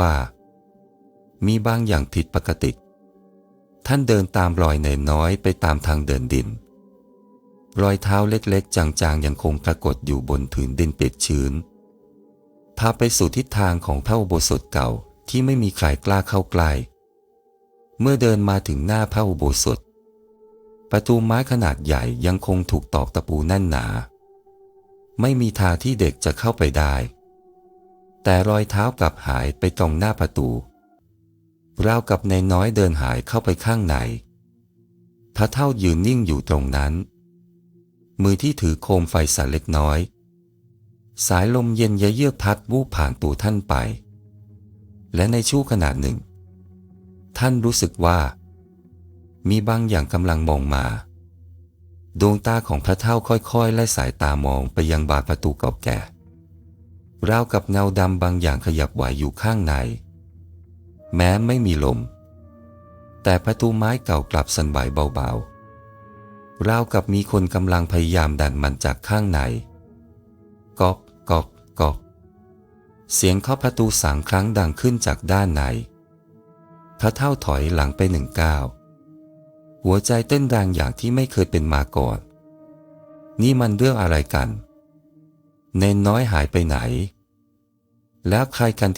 ว่า มีบางอย่างผิดปกติ ท่านเดินตามรอยเนนน้อยไปตามทางเดินดิน รอยเท้าเล็กๆ จางๆ ยังคงปรากฏอยู่บนผืนดินเปียกชื้น พาไปสู่ทิศทางของพระอุโบสถเก่าที่ไม่มีใครกล้าเข้าใกล้เมื่อเดินมาถึงหน้าพระอุโบสถ ประตูไม้ขนาดใหญ่ยังคงถูกตอกตะปูแน่นหนา ไม่มีทางที่เด็กจะเข้าไปได้ แต่รอยเท้ากลับหายไปตรงหน้าประตูราวกับในน้อยเดินหายเข้าไปข้างในพระเท่ายืนนิ่งอยู่ตรงนั้น มือที่ถือโคมไฟสั่นเล็กน้อย สายลมเย็นเยือกพัดวูบผ่านตัวท่านไป และในช่วงขณะหนึ่ง ท่านรู้สึกว่า มีบางอย่างกำลังมองมาดวงตาของพระเท่าค่อยๆไล่สายตามองไปยังบานประตูเก่าแก่ ราวกับเงาดำบางอย่างขยับไหวอยู่ข้างใน แม้ไม่มีลม แต่ประตูไม้เก่ากลับสั่นไหวเบาๆ ราวกับมีคนกำลังพยายามดันมันจากข้างในก๊อกก๊อกก๊อกเสียงเคาะประตูสามครั้งดังขึ้นจากด้านในพระเท่าถอยหลังไปหนึ่งก้าวหัวใจเต้นแรงอย่างที่ไม่เคยเป็นมาก่อน นี่มันเรื่องอะไรกัน เนนน้อยหายไปไหน แล้วใครกัน